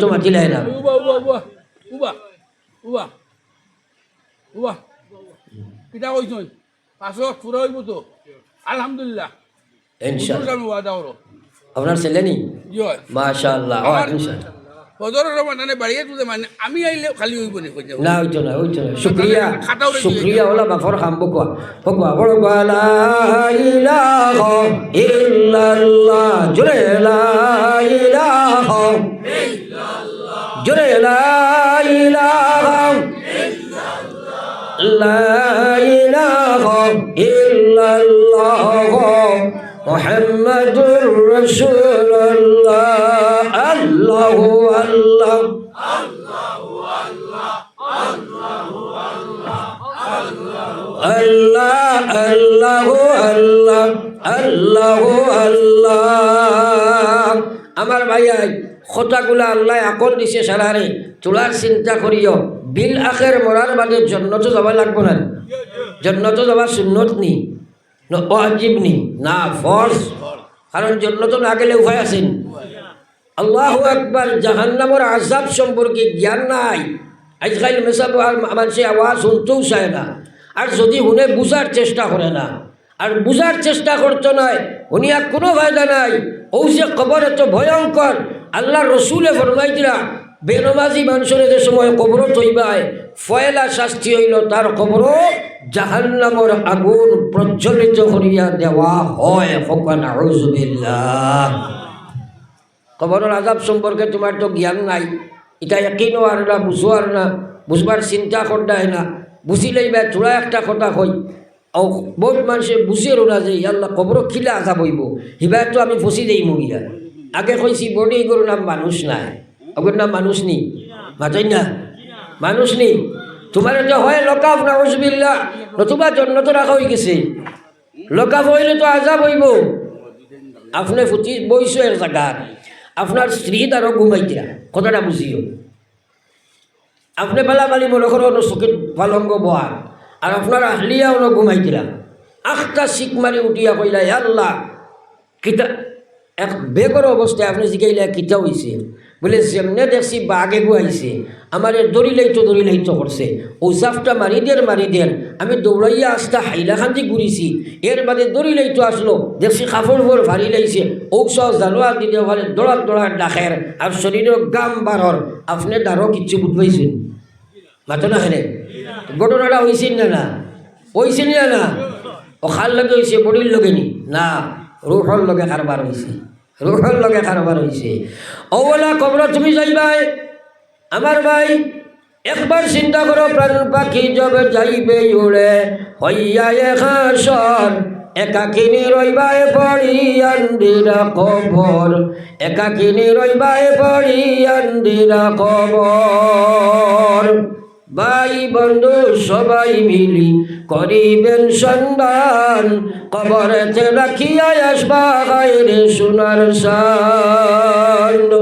তো মাতিলাই না। উবা উবা উবা উবা উবা উবা কিতা কইছ পাঁচশো ফুরা হইব তো আলহামদুলিল্লাহ। ইনশাআল্লাহ। আপনার ছেলে নি মাশাআল্লাহ। ইনশাআল্লাহ। বাড়িয়ে তুলে মানে আমি আইলে খালি হইব নি কইছে না হইতো না হইতো না শুক্রিয়া খাতাও রেখে শুক্রিয়া ওলা বাফর খাম বকুয়া বকুয়া বড় বালা ইলাহা ইল্লাল্লাহ জুরে লা ইলাহা। জুরে লা ইলাহা লা ইলাহা ইল্লাল্লাহ। মুহাম্মাদুর রাসূলুল্লাহ কথাগুলা আল্লাহ আকল দিছে সারারে তোলার চিন্তা করিও। বিল আখের মরার বাদে জন্নত যাবা লাগবো না। জন্নত যাবা সুন্নত নি অজিব নি। না ফর্স কারণ জন্নত না গেলে উপায় আছেন আল্লাহ একবার জাহান্নামর আজাব সম্পর্কে জ্ঞান নাই। আজকাল মেসাব মানুষে আওয়াজ শুনতেও চায় না। আর যদি শুনে বুঝার চেষ্টা করে না। আর বুঝার চেষ্টা করতো নয় উনি আর কোনো ফায়দা নাই। ও যে কবর এত ভয়ঙ্কর আল্লাহ রসুলে ফরমাই দিলা বেনমাজি মানুষের যে সময় কবর তৈবায়, ফয়লা শাস্তি হইল, তার কবর জাহান্নামর আগুন প্রজ্বলিত করিয়া দেওয়া হয়। ফকান আউজুবিল্লাহ কবরের আজাব সম্পর্কে তোমার তো জ্ঞান নাই। এটা একিনও আর না বুঝো আর না, বুঝবার চিন্তা করতে না। বুঝিলেই বা চূড়া একটা কথা কই ও বহুত মানুষে বুঝিয়েরও না যে ইয়াল্লা কবর খিলে আজাব হইব। হিবার তো আমি ফসি দেই মহিলা আগে কইছি, বডি এগুলোর নাম মানুষ নাই। ওগুলোর নাম মানুষ নি? মাতই না। মানুষ নি? তোমার তো হয় লকাফ না হসবিল্লা নতুবা জন্ম তো রাখা হয়ে গেছে। লকাফ হইলে তো আজাব হইব। আপনি ফুটি বইছো এক জায়গার আপনার স্ত্রী তারও ঘুমাইতিরা কথাটা বুঝিও। আপনি বেলা বালি মনে করো চকিত পালঙ্গ বহার আর আপনার আহলিয়া ওনো ঘুমাইতিরা আখটা শিক মারি উঠিয়া কইলা আল্লাহ, কিতা এক বেগর অবস্থায় আপনি জিগাইলা কিতা হইছে? বলে, যেমনে দেখছি বাঘে গুয়াইছে আমার দড়ি লাইতো দড়ি লাইতো করছে। ঔসাফটা মারি দেন মারি দেন। আমি দৌড়াইয়া আসতে হাইলাখান্দি ঘুরিছি। এর বাদে দড়ি লাইতো আসলো। দেখছি কাপড় ভোর ভারী লাইছে। ঔষধ, জানোয়ার দিতে পারে দৌড়ার দৌড়ার ডাকের আর শরীরের গাম বারর আপনি দারও কিচ্ছু বুঝবাইছেন মাতো না হেনে? ঘটনাটা হয়েছিল না না? হয়েছিল না না? ও খার লগে হয়েছে বডির লগে নি? না। রুহর লগে কারবার হয়েছে রুহর লগে কারবার হয়েছে ও বলা কবর তুমি যাইবাই আমার ভাই, একবার চিন্তা করো, প্রাণ পাখি যবে যাইবে উড়ে হইয়া একাশর একাকিনী রইবাই পড়ি আন্দিরা কবর। একাকিনী রইবাই পড়ি আন্দিরা কবর। ভাই বন্ধু, সবাই মিলি করিবেন সন্ধান, কবরেতে রাখিয়া আসবা গাইরে সোনার সান্ড।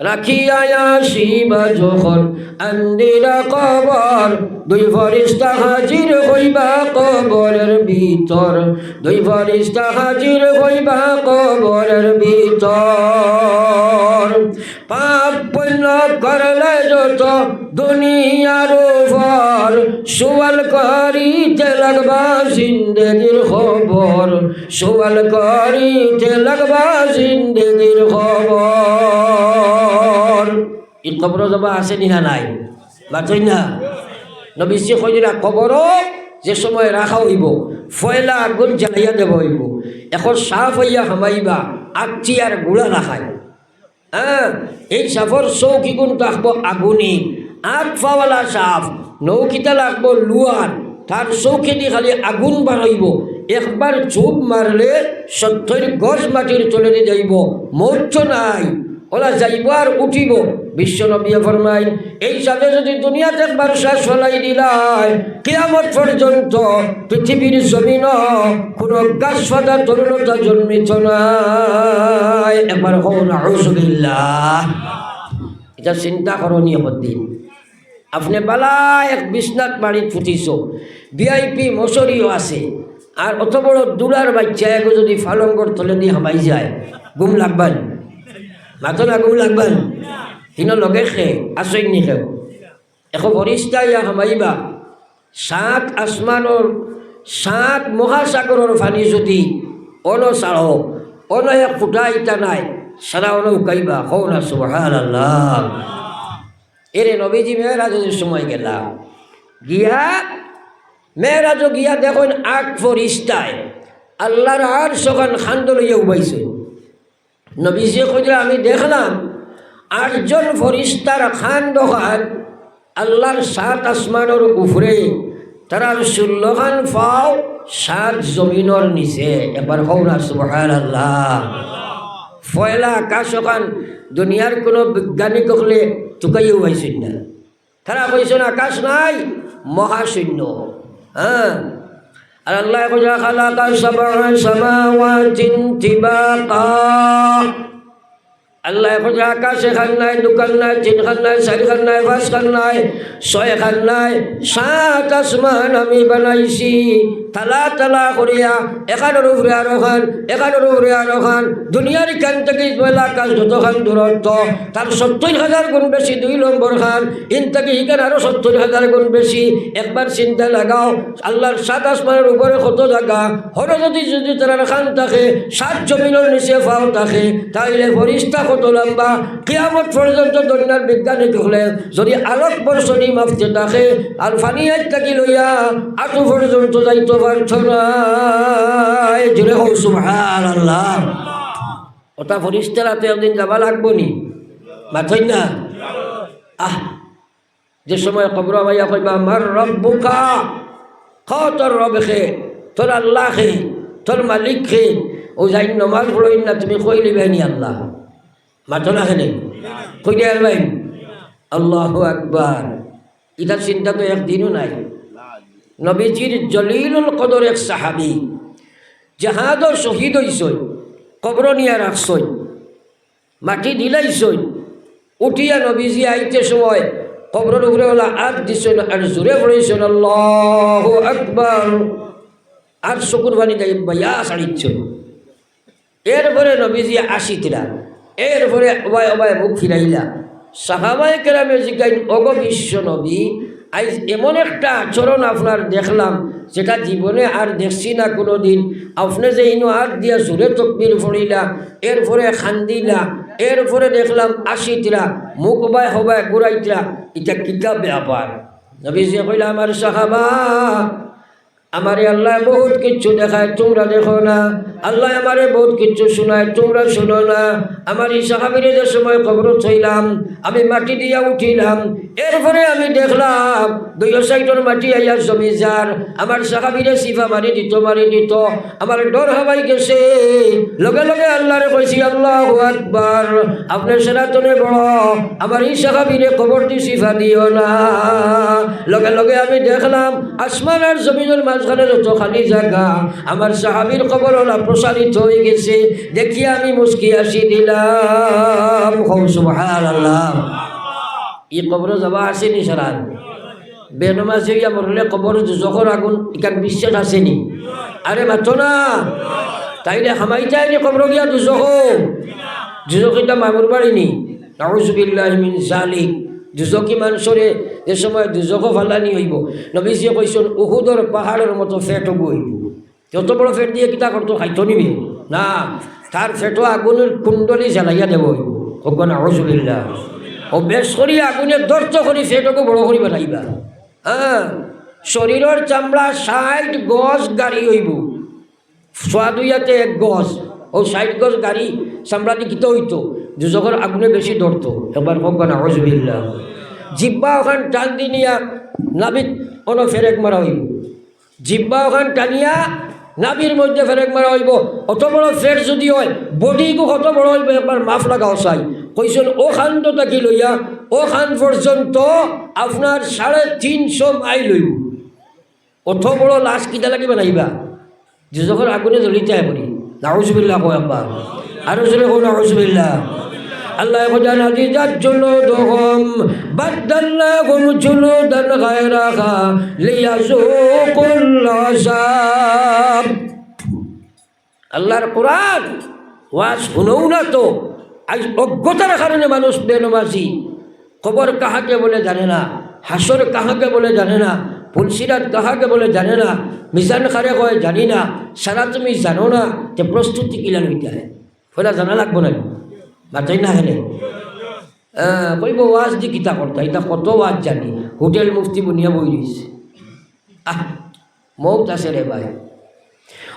রাখিয়া আসিবা যখন আন্দিরা কবর, দুই ফরিস্তা হাজির হইবা কবরের ভিতর। দুই ফরিস্তা হাজির হইবা কবরের ভিতর। পাপ পুণ্য করলে যত দুনিয়ার উপর সুয়াল করিতে লাগবা জিন্দগির খবর। সুয়াল করিতে লাগবা জিন্দগির খবর। ই খবর যাবা আছে নিহা নাই? বাতই না। নবীজি কইরা খবর যে সময় রাখা হইব, ফয়লা আগুন জ্বালাইয়া দেব হইব। এখন সাফ হইয়া হামাইবা আগচি আর গুড়া রাখায় এই সাফর চৌকি গুণ রাখব আগুনি, আগ ফাওয়ালা সাফ নৌকিটা লাগবো লুয়ার, তার চৌকি খালি আগুন বাড়াইব। একবার চুপ মারলে সত্তর গজ মাটির চলে যাইব মৌর্য নাই, ওলা যাইব আর উঠিব। বিশ্ব ফরমাই এই সাথে যদি দুনিয়াতে একবার শ্বাস ফলাই দিলাই, কেয়ামত পর্যন্ত পৃথিবীর জমিন কোনো গাছ ফাটা তরুণতা জন্মিত নাই। একবার হন এটা চিন্তা করণীয় দিন। আপনি বালা এক বিশ্বনাথ বাড়িত ফুটিছ ভিআইপি মশরিও আছে, আর অত বড় দূরার বাচ্চা এগো যদি ফালঙ্গর তলে দিয়ে হামাই যায়, গুম লাগবেন। মাথো না গুম লাগবেন। হিন লগে খে আসই নি খেও এখন ফরিস্তা ইয়া হামাইবা সাত আসমানৰ সাত মহাসাগৰৰ পানী যদি অন চাড়ো অন এক ফুটা ইটা নাই সারা অন উকাইবা হও না সুবহান আল্লাহ এরে নবীজি মেয়েরাজের সময় গেলাম গিয়া মেয়েরাজ গিয়া দেখুন আট ফরিস্তায় আল্লাহর আর সকান খান্দ লইয়া উবাইছে নবীজি কইলে আমি দেখলাম আটজন ফরিস্তার খান দোকান, আল্লাহর সাত আসমানের উপরে তারার ষোলো খান পাও সাত জমিনের নিচে। এবার না সুবহান আল্লাহ ফয়লা আকাশ ওখান দুনিয়ার কোনো বিজ্ঞানিক হলে টুকাইও হয়েছিল না। তারা কইছেন, আকাশ নাই, মহাশূন্য। হ্যাঁ। আর আল্লাহ খালাকা সাবআ সামাওয়াতিন তিবাকা। আল্লাহ কইছে আকাশ এখান নাই দোকান নাই তিন খান নাই চারি খান নাই পাঁচ খান নাই ছয় খান নাই সাত আসমান আমি বানাইছি। তালা তালা করিয়া এখানোর উপরে আরও খান এখানোর উপরে আরও খান দুনিয়ার কান থেকে বেলা আকাশ যত খান দূরত্ব, তার সত্তর হাজার গুণ বেশি দুই নম্বর খান। ইন থেকে ইখান আরও সত্তর হাজার গুণ বেশি। একবার চিন্তা লাগাও, আল্লাহর সাত আসমানের উপরে কত জায়গা? হর যদি যদি তার খান থাকে, সাত জমিনের নিচে ফাও থাকে, তাইলে ফরিস্তা লম্বা কিয়ামত পর্যন্ত যদি আলোক বর্ষণী মাপতে থাকে, আর ফানিয়ার থাকি লইয়া আটু পর্যন্ত যাইতে পারছ না। জুড়ে হোক সুবহান আল্লাহ ওটা ফরিস্তার হাতে একদিন যাবা লাগবো নি? মাথই না? আহ, যে সময় কবর মাইয়া কইবা, মার রব্বুকা খ তোর রব তোর আল্লাহ খে তোর মালিক খে ও যাই নমাজ পড়ই না, তুমি কই লিবাইনি আল্লাহ। মাথো না খেলে কই দিয়ে আর ভাই আল্লাহ আকবার। ইটার চিন্তা তো একদিনও নাই। নবীজির জলিলুল কদর এক সাহাবি জাহাদর শহীদ হইসই, কবর নিয়া রাখছই মাটি দিলাইছই উঠিয়া নবীজি আইতে সময় কবরের উপরে ওলা আট দিছেন আর জোরে পড়েছেন আল্লাহ আকবার। আর চকুর পানি দেয় বাইয়া সাড়িচ্ছই এরপরে নবীজি আসিতিরা। এরপরে অবায় অবায় মুখ ফিরাইলা। সাহাবাই কেরামে জিজ্ঞাই অগ বিশ্ব নবী আজ এমন একটা আচরণ আপনার দেখলাম যেটা জীবনে আর দেখছি না কোনো দিন আপনি যে ইনো হাত দিয়া জোরে তকবির ফড়িলা এরপরে খান্দিলা এরপরে দেখলাম আসিতিরা মুখ বায় হবায় ঘুরাইতিরা। এটা কিতাব ব্যাপার? নবীজি কইলা আমার সাহাবা আমারে আল্লাহ বহুত কিছু দেখায় তোমরা দেখো না। আল্লাহ আমারে বহুত কিছু শোনায়, তোমরা শোনো না। আমার এই সাহাবিরে যে সময় খবর থইলাম আমি মাটি দিয়া উঠিলাম, এরপরে আমি দেখলাম দুই সাইডের মাটি আইয়া জমি যার। আমার সাহাবিরে সিফা মারি দিত মারি দিত। আমার ডর হবাই গেছে। লগে লগে আল্লাহরে কইছি, আল্লাহ আকবার আপনার সেনাতনে বড়। আমার এই সাহাবিরে খবর দি সিফা দিও না। লগে লগে আমি দেখলাম, আসমান আর জমিনের মাঝখানে যত খালি জায়গা, আমার সাহাবির খবর ওলা প্রসারিত হয়ে গেছে। দেখি আমি মুস্কি আসি দিলাম। আল্লাহ ই কবর যাবা আসেনি সারান। বেনমাজ হইয়া মরলে কবর যখন আগুন ইকান বিশ্বাস আসেনি। আরে মাতো না। তাইলে হামাই যায়নি কবর গিয়া দুজখ এটা মামুর বাড়িনি নাউজুবিল্লাহ মিন জালিক দুজকি মানুষরে যে সময় দুজক ফালানি হইব। নবীজিয়ে কইসন উহুদর পাহাড়ের মতো ফেট হইব যত বড় ফেট দিয়ে কিতা করতো, খাইতো নিবি? না। তার ফেটো আগুনের কুণ্ডলি জ্বালাইয়া দেব। হইব ওখানে আউজুবিল্লাহ। ও করি আগুনে দর্ত করি ফেটকে বড় করি বানাইবা হ্যাঁ শরীরের চামড়া ষাট গজ গাড়ি হইব সোয়াদুইয়াতে এক গজ ও ষাট গজ গাড়ি চামড়া দিকিত হইতো দুজকের আগুনে বেশি ধরতো একবার ভগবান আউজুবিল্লাহ। জিব্বা ওখান টান দি নিয়া নাবিত কোনো ফেরেক মারা হইব জিব্বা ওখান টানিয়া নাবির মধ্যে ফেরেক মারা হইব। অত বড় ফের যদি হয় বডিগু কত বড় হইব একবার মাফ লাগাও চাই কইছেন, ও খান তো তাকি লইয়া? ও খান পর্যন্ত আপনার সাড়ে তিনশো মাইল হইব। অত বড় লাশ কিতা লাগি বানাইবা যে যখন আগুনে জ্বলিতে পড়ি নাউজুবিল্লাহ কয় আব্বা আরও জোরে কো নাউজুবিল্লাহ। আল্লাহ খোঁজান হাদিজাত জুলুদুহুম বাদদাল্লাহুম জুলুদান গায়রাহা লিয়াযুকুল আযাব আল্লাহর কোরআন, ওয়াজ শুনও না তো। আজ অজ্ঞতার কারণে মানুষ বেনমাজি। কবর কাহাকে বলে জানে না, হাসর কাহাকে বলে জানে না ফুলসিরাত কাহাকে বলে জানে না, মিজান খারে কয় জানি না, সারা তুমি জানো না যে প্রস্তুতি কিলা লইতে হয়। ফলে জানা লাগবো না। মাতাই না হেলে কইব ওয়াজ দি কিতা করতা এটা কত ওয়াজ জানি হোটেল মুফতি বুনিয়া বই দিছে আহ মৌত আছে রে ভাই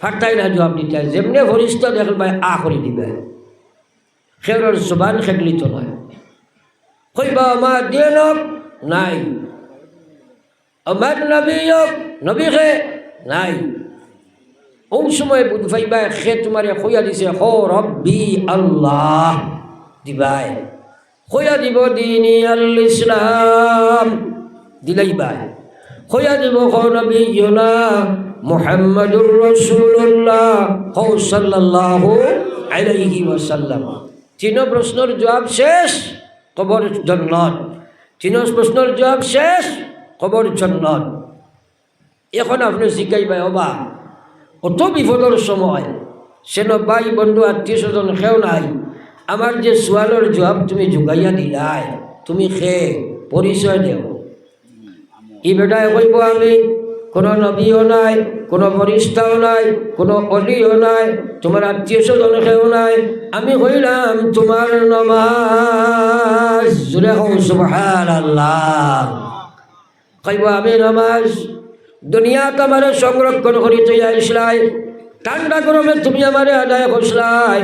ফাটাই না জবাব দিতে হয় যেমনি ফরিস্তা দেখল ভাই, আ করে দিবে। সেওর জবান খেকলি তো নয়। কইবা আমার দিনক নাই। আমার নবীক নবী খে নাই। ওই সময় বুঝ পাইবা খে তোমার খইয়া দিছে, হো রব্বি আল্লাহ দিবাই। খইয়া দিব দিনী আল ইসলাম, দিলাই বাই। খইয়া দিব হো নবী ইয়না মুহাম্মাদুর রাসূলুল্লাহ হো সাল্লাল্লাহু আলাইহি ওয়াসাল্লাম। তিন প্রশ্নের জবাব শেষ, কবর জন্নত। তিন প্রশ্নের জবাব শেষ, কবর জন্নত। এখন আপনি শিখাইবাই অবা। কত বিপদর সময়, সেন ভাই, বন্ধু, আত্মীয় স্বজন খেও নাই। আমার যে সোয়ালের জবাব তুমি যোগাইয়া দিলাই, তুমি খে পরিচয় দেও। ই বেটায় কইব আমি কোনো নবীও নাই, কোনো ফরিস্তাও নাই, কোনো অলিও নাই, তোমার আত্মীয় স্বজন কেউ নাই। আমি হইলাম তোমার নমাজ। আল্লাহ কইব, আমি নমাজ দুনিয়াত আমার সংরক্ষণ করি তুই আসলাই ঠান্ডা গরমে তুমি আমারে আদায় করছলাই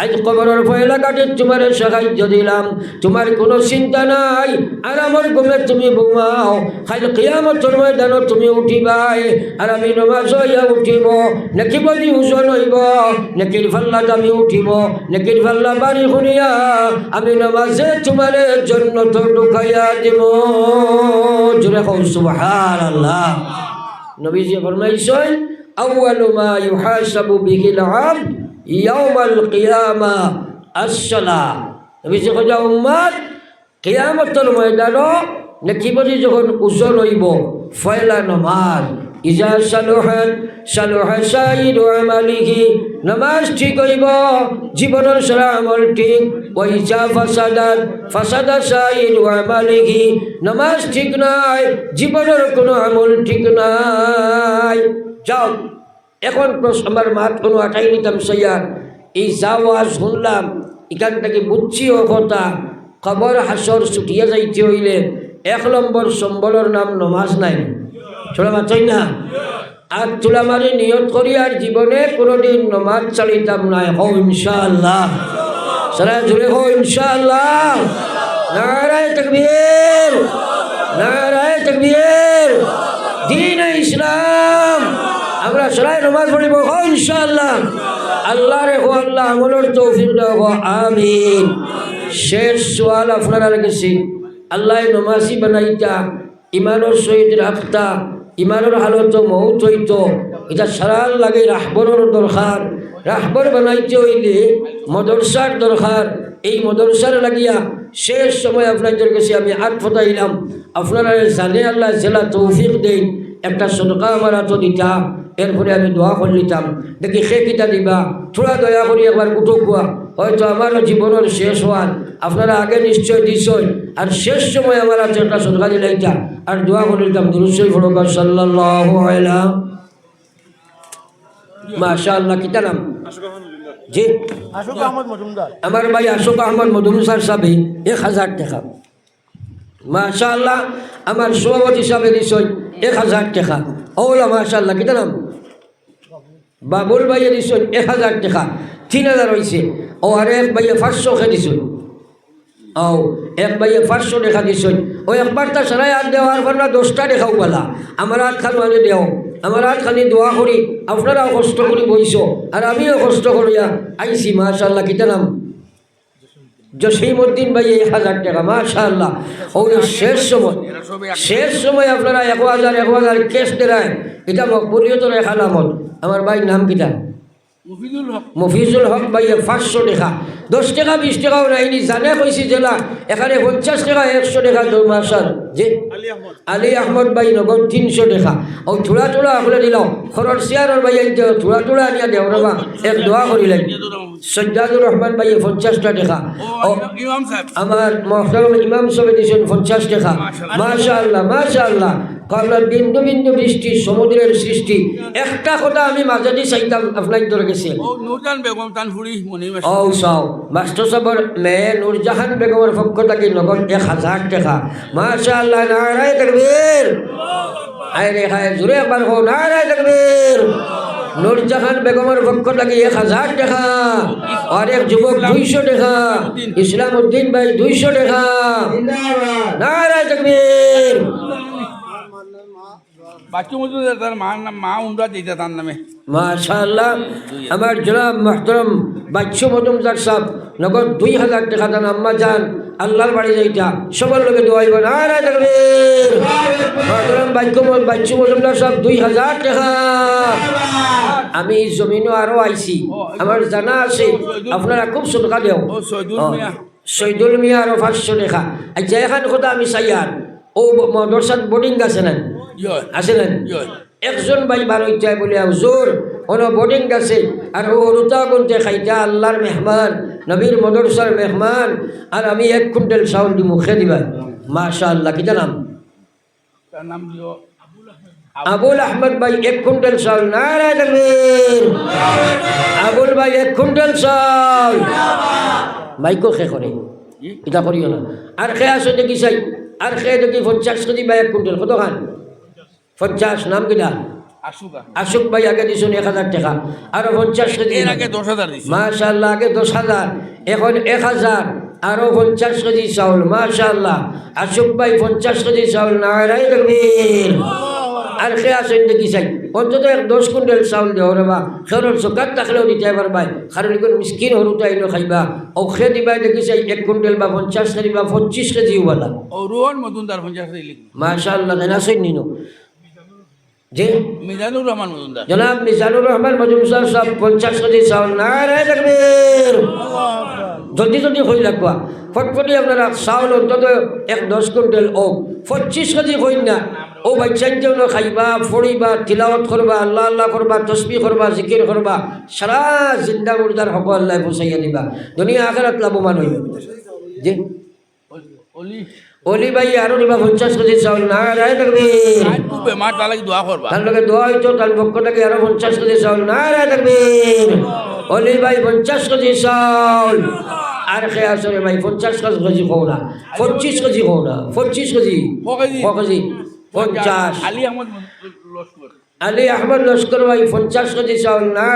আজ কবরের ফয়লা কাটে তোমার সাহায্য দিলাম তোমার কোনো চিন্তা নাই। আর আমার ঘুমে তুমি ঘুমাও খাই কিয়ামতর ময়দান তুমি উঠিবাই। আর আমি নমাজ হইয়া উঠিব, নেকি বলি ওজন হইব, নেকির ফাল্লাত আমি উঠিব, নেকির ফাল্লা বাড়ি শুনিয়া আমি নমাজে তোমার জন্য তো ঢুকাইয়া দিব। জোরে কৌ সুবহান আল্লাহ নবীজি ফরমাইছেন, আউয়ালু মা ইউহাসাবু বিহিল আবদ। ইয়াউমাল কিয়ামা আসসালাম নবীজি কইয়া উম্মত কিয়ামতের ময়দানো নেকিবরি যখন ওজন হইব, ফয়লা নমাজ। ইজা সালুহান সালুহা সাইরু আমালিহি, নামাজ ঠিক হইব, জীবনের সারা আমল ঠিক। ওইজা ফাসাদাত, ফাসাদা সাইরু আমালিহি, নামাজ ঠিক নাই, জীবনের কোনো আমল ঠিক নাই। যাও। এখন প্রশ্ন আমার কোনো আটাই নিতাম সৈয়ার এই যাওয়া শুনলাম, এখান থেকে বুঝছি ও কথা, খবর হাসর ছুটিয়া যাইতে হইলে এক নম্বর সম্বলের নাম নমাজ নাই। ছোড়া মাত্রই না? আর তুলা মারি নিয়ত করি আর জীবনে কোনোদিন নমাজ চালিতাম নাই। হো, ইনশাআল্লাহ। সারা জুড়ে হো, ইনশাআল্লাহ। নারায় তকবীর নারায় তকবীর। দিন ইসলাম সবাই নমাজ পড়িব, ইনশাআল্লাহ। আল্লাহ রে হো আল্লাহ আমলের তৌফিক হো আমিন। শেষ সোয়াল আপনারা রেখেছি। আল্লাহ নমাজি বানাইতা ইমানের সহিত রাখতা ইমানের হালত মৌত হইত, এটা সারাল লাগে রাহবরের দরকার। রাহবর বানাইতে হইলে মদরসার দরকার। এই মদরসার লাগিয়া শেষ সময় আপনাদের কাছে আমি আট ফটাইলাম আপনারা জানে আল্লাহ জেলা তৌফিক দেই একটা সদকা আমার হাত দিতা এরপরে আমি দোয়া করে নিতাম দেখি সে কিতা দিবা? থোড়া দয়া করি একবার উঠো কুয়া হয়তো আমারও জীবনের শেষ হওয়ার আপনারা আগে নিশ্চয় দিছই। আর শেষ সময় আমার আছে একটা সদকা দিলাইতা। আর দোয়া করে দিতাম দুরুসই ফরকার সাল্লাহ মাশা আল্লাহ কিতা নাম? জি? আশোক আহমদ মজুমদার আমার ভাই আশোক আহমদ মধুমসার সাহেব এক হাজার টাকা। মাশা আল্লাহ আমার সভাপতি সাহেব দিছই। এক হাজার টাকা। ওলা মাশা আল্লাহ কিতা নাম বাবুল ভাইয়ে দিছই এক হাজার টাকা। তিন হাজার হয়েছে ও আর এক ভাইয়ে পাঁচশো খে দিছই ও, এক ভাইয়ে পাঁচশো টাকা দিছই ও একবারটা সারাই হাত দেওয়ার পর না দশটা দেখাও বলা আমার হাত খান মানে দেও। আমার হাত খালি দোয়া করি। আপনারাও কষ্ট করি বইছ। আর আমিও কষ্ট করিয়া আইসি মাশাল্লাহ কিতা নাম জসিমউদ্দিন ভাই এক হাজার টাকা মাশা আল্লাহ ওই শেষ সময় শেষ সময় আপনারা এক হাজার এক হাজার কেস দেয় এটা মকবুলিয়তের এক আলামত আমার ভাই নাম কিটা মফিজুল হক। ভাইয়ে পাঁচশো টাকা। দশ টাকা বিশ টাকাও নাইনি জানে কইছি জেলা এখানে পঞ্চাশ টাকা একশো টাকা দৌ মাসার যে আলী আহমদ। ভাই নগদ তিনশো টাকা। ও থোড়া থোড়া আখলে দিল খরর সিয়ারর ভাই থোড়া থোড়া আনিয়া দেও রবা এক দোয়া করিলেন সজ্জাদুর রহমান ভাইয়ে পঞ্চাশটা টাকা। ও আমার মহতরম ইমাম সাহেব দিয়েছেন পঞ্চাশ টাকা। মাশা আল্লাহ মাশা আল্লাহ আপনার বিন্দু বিন্দু বৃষ্টি সমুদ্রের সৃষ্টি। একটা কথা আমি মাঝাদি চাইতাম আপনার ধরে গেছে ও চাও। মাস্টার সাহেবের মেয়ে নুরজাহান বেগমের পক্ষ থেকে নগদ এক হাজার টাকা। মাশা আল্লাহ নারায় তকবীর আয় রে হায় জুড়ে একবার হো নারায় তকবীর নুরজাহান বেগমের পক্ষ থেকে এক হাজার টাকা। আর এক যুবক দুইশো টাকা। ইসলাম উদ্দিন ভাই দুইশো টাকা। নারায় তকবীর বাচ্চু তার নাম মা উমরা দিতে তার নামে। মাশাআল্লাহ আমার জনাব মাহতরম বাচ্চু মজুমদার সাহেব নগদ দুই হাজার টাকা দান আম্মা যান আল্লাহর বাড়ি যাইতা। সবার লোকে দোয়াইব না না থাকবে মাহতরম বাচ্চু বাচ্চু মজুমদার সাহেব দুই হাজার টাকা। আমি এই জমিনও আরও আইছি। আমার জানা আছে আপনারা খুব সদকা দেও। ও সৈদুল মিয়া। শহীদুল মিয়া আরও পাঁচশো টাকা। আচ্ছা এখান কথা আমি চাই আর ও মদরসাত বোর্ডিং আছে না আছে না একজন ভাই ভালো ইচ্ছায় বলে হুজুর কোনো বোর্ডিং আছে আর ও রুতা গুনতে খাইতা আল্লাহর মেহমান নবীর মদরসার মেহমান আর আমি এক কুইন্টাল চাউল দি মুখে দিবা? মাশা আল্লাহ কিটা নাম নাম দিও আবুল আহমদ ভাই এক কুইন্টাল চাউল। নারায় তকবীর। আবুল ভাই এক কুইন্টাল চাউল। মাইকো খে করে। এটা করিও না। আর খে আসো দেখি চাই। আর খেয়ে দেখি পঞ্চাশ কেজি বা এক কুইন্টাল? কত খান? পঞ্চাশ নাম কিনা আশুকা আশুক ভাই আগে দিছুন এক হাজার টাকা। আরও পঞ্চাশ কেজি আগে দশ হাজার মাশাল্লাহ আগে দশ হাজার। এখন এক হাজার। আরও পঞ্চাশ কেজি চাউল মাশাল্লাহ আশুক ভাই পঞ্চাশ কেজি চাউল না আর সে আসেন দেখি চাই? অন্তত এক দশ কুইন্টাল চাউল দেও রেবা খেরর চকাত থাকলেও দিতে পারবাই কারণ এখন মিসকিন হরুতে আইনো খাইবা। খে দিবাই দেখি চাই এক কুইন্টাল বা পঞ্চাশ কেজি বা পঁচিশ কেজি লিখ মাশাল্লাহ জানা সৈন্য নিনো। যে মিজানুর রহমান মজুমদার জনাব মিজানুর রহমান মজুমদার সাহেব পঞ্চাশ কেজি চাউল। নারায় তকবীর জলদি জলদি হয়ে লাগবা ফটফটি আপনারা চাউল অন্তত এক দশ কুইন্টাল ও পঁচিশ কেজি হইন না ও বাচ্চান যেন খাইবা ফড়িবা তিলাওয়াত করবা আল্লাহ আল্লাহ করবা তসবি করবা জিকির করবা সারা জিন্দা মুর্দার হক আল্লাহ বসাইয়া দিবা দুনিয়া আখেরাত লাভবান হইব যে অলি ভাই আরও নিবা পঞ্চাশ কেজি চাউল বেমার তার লাগি দোয়া করবা তার লগে দোয়া হইতো তার পক্ষ থেকে আরও পঞ্চাশ কেজি চাউল না রে থাকবেন অলি ভাই পঞ্চাশ কেজি চাউল। আর খে আসলে ভাই? পঞ্চাশ কেজি খাও না। পঁচিশ কেজি খাও না। পঁচিশ কেজি? ক কেজি? ক পঞ্চাশ। আলী আহমদ লস্কর। আলী আহমদ লস্কর ভাই পঞ্চাশ কেজি চাউল। না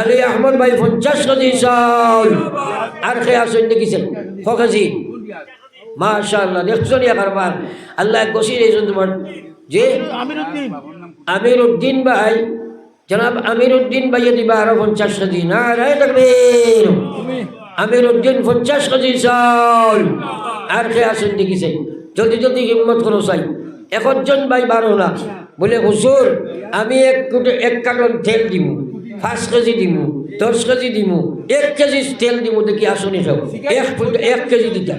আলী আহমদ ভাই পঞ্চাশ কেজি চাউল। আর খে আসেন দেখিছেন ক কেজি? মাশাআল্লাহ দেখছ নিয়া কারবার আল্লাহ গসি রেজন তোমার। যে? আমির উদ্দিন। আমির উদ্দিন ভাই। জনাব আমির উদ্দিন দিবা আরও পঞ্চাশ কেজি। না থাকবেন আমির উদ্দিন পঞ্চাশ কেজি চাউল। আর কে আসেন দেখিছে জলদি জলদি হিম্মত করো চাই। একজন ভাই বারো না। বলে হুজুর আমি এক কোটি এক কার্টন তেল দিব পাঁচ কেজি দিব দশ কেজি দিব এক কেজি তেল দিব দেখি আসনি খাও এক ফুট- এক কেজি দিতা।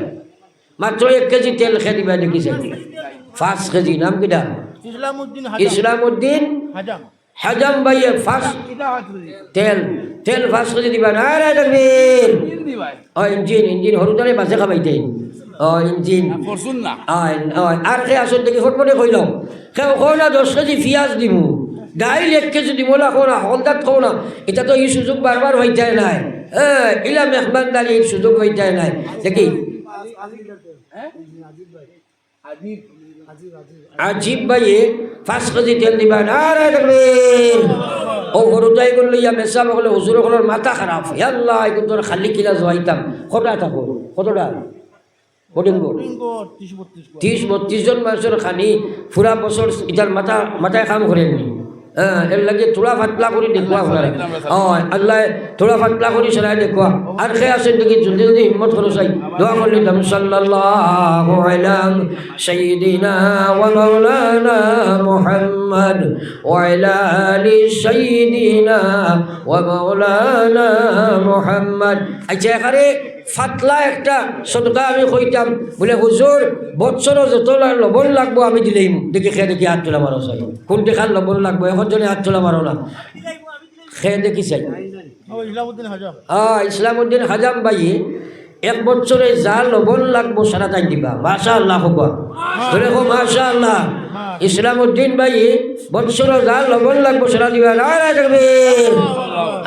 মাত্র এক কেজি তেল খেয়ে দিবা দেখিছে পাঁচ কেজি নাম কিটা? ইসলাম উদ্দিন ইসলাম উদ্দিন হাজাম। হাজাম ভাইয়ে ফার্স্ট তেল তেল ফার্স্ট করে দিবা। না রে দেখবেন ও ইঞ্জিন ইঞ্জিন হরুতারে বাজে খাবাইতে ও ইঞ্জিন। আর সে আসল দেখি ফটফটে কইল কেউ কো না দশ কেজি পিঁয়াজ দিমু। ডাইল এক কেজি দিব না কো না হলদাত খাও না এটা তো এই সুযোগ বারবার হইতে নাই। হ্যাঁ ইলা মেহমানদারি এই সুযোগ হইতে নাই। দেখি। আজিব। ভাইয়ে পাঁচ কেজি তেল দিবা। না রে দেখবেন ও গরুটাই করলে ইয়া মেসা বলে হুজুর হলের মাথা খারাপ। হেল্লা এখন তোর খালি কিলা জোয়াইতাম। কটা থাকো কতটা ত্রিশ বত্রিশ জন। মানুষের খানি পুরা বছর ইটার মাথা মাথায় কাম করেননি। এর লাগে থোড়া ফাটলা করে দেখুয়া আপনারা হয় আল্লাহ থোড়া ফাটলা করে সেলাই দেখুয়া আর খেয়ে আসেন দেখি জলদি জলদি হিম্মত করো চাই। দোয়া করলি দাম সাল্লাল্লাহু আলা সাইয়্যিদিনা ওয়া মাওলানা মুহাম্মদ ওয়া আলা আলি সাইয়্যিদিনা ওয়া মাওলানা মুহাম্মদ। আচ্ছা এখানে ফাতলা একটা সদকা আমি কইতাম। বলে, হুজুর, বৎসরও যত লবণ লাগবো, আমি দিলেই দেখি, খেয়ে দেখি হাত তোলা মারো, চাই। কোন দেখার লবণ লাগবো? এখন হাত তোলা মারো না। খেয়ে দেখি, চাই। হ্যাঁ ইসলামউদ্দিন হাজাম ভাই, এক বছরে যা লবণ লাগবো সারা তাই দিবা। মাশা আল্লাহ হবা মাশা আল্লাহ ইসলামউদ্দিন ভাই বছরে যা লবণ লাগবো সারা দিবা না থাকবে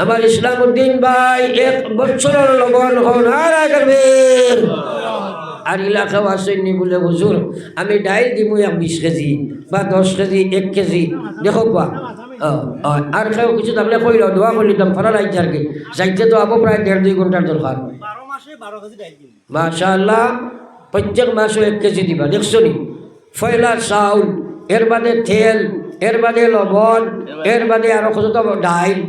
আমার ইসলামউদ্দিন ভাই এক বছরের লবণ হো না থাকবে আর এলাকাও আসেননি বলে হুজুর আমি ডাইল দিমু এক বিশ কেজি বা দশ কেজি এক কেজি। দেখো ও, আর কেউ কিছু থাকলে কইল দোয়া করলিতাম ফরা রাইতে আর কি যাইতে তো আবো প্রায় দেড় দুই ঘণ্টার দরকার মাসে ডাইল প্রত্যেক মাসও এক কেজি দিবা দেখছ নি? ফয়লা চাউল, এর বাদে তেল, এর বাদে লবণ, এর বাদে আরও কত ডাইল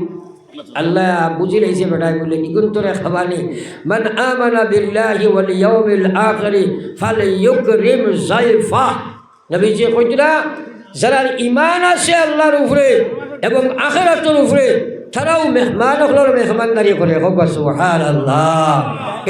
আল্লাহ বুঝি লাইছে বেটাই বলে ইগুন তোরে খাবানি? মান আমানা বিল্লাহি ওয়াল ইয়াউমিল আখিরি ফালইউকরিম যায়ফা নবীজি কইতরা যারা ইমান আছে আল্লাহর উপরে এবং আখিরাতের উপরে তারাও মেহমান হলোর মেহমানদারি করে হোক সুহান আল্লাহ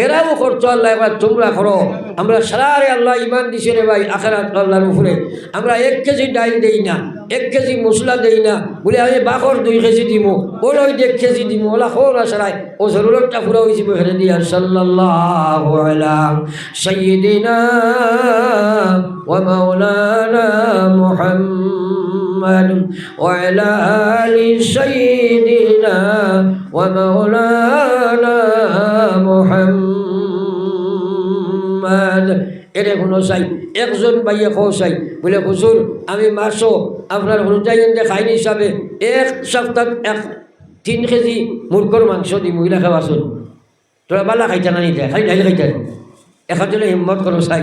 এরাও করতো আল্লাহ, এবার তোমরা করো। আমরা সারারে আল্লাহ ইমান দিছে রে ভাই, আখেরাত আল্লাহর উপরে। আমরা এক কেজি ডাইল দেই না, এক কেজি মশলা দেই না। বলে আমি বাকর দুই কেজি দিমু, ওর ওই এক কেজি দিমু। ওলা খোরা সারাই ও জরুরতটা পুরো হয়েছে বেহরে দিয়া সাল্লাল্লাহু আলা সাইয়্যিদিনা ওয়া মাওলানা মুহাম্মদ وعلى آل سيدنا ومولانا محمد এরে কোনো চাই একজন বাইয়ে খো চাই বলে হুজুর আমি মাসও আপনার হলুদাইন খাইনি হিসাবে এক সপ্তাহ এক তিন কেজি মুরগর মাংস দি মহিলা খাওয়াছুন তোরা বালা খাইতা না নিতে খাই ঢাইলে খাইতেন এখন জন্য হিম্মত করো চাই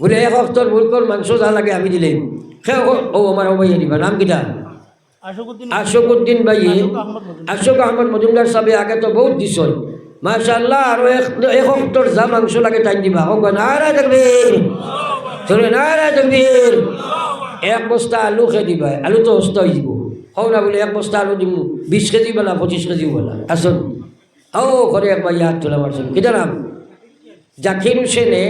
বলে এক অক্টর মুরগর মাংস যা লাগে আমি দিলেই ও আমার বাইয়ে দিবা নাম কিটা? আশকুদ্দিন আশোকুদ্দিন ভাই। আশোক আহমদ মজুমদার। সাহেব আগে তো বহুত দিছ মাশাল্লাহ আরও এক এক অক্টর যা মাংস লাগে টাইম দিবা। হোক চলে এক বস্তা আলু খেয়ে দিবা। আলু তো অস্ত হয়ে যাব। হও না বলে এক বস্তা আলু দিব বিশ কেজি বেলা পঁচিশ কেজি বেলা। আসুন। ও করে এক ভাই হাত তোলা মারছেন। কিটা নাম? জাকির হোসেনে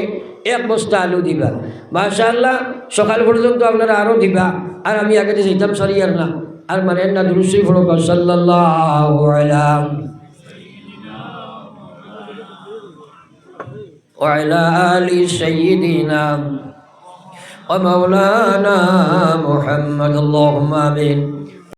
এক বস্তা আলু দিবা মাশাল্লাহ সকাল পর্যন্ত আপনারা আরও দিবা আর আমি আগে যে যেতাম সরি আর না আর মানে না দুরুসি ফরক সাল্লাল্লাহু আলা وعلى آل سيدنا ومولانا محمد اللهم آمين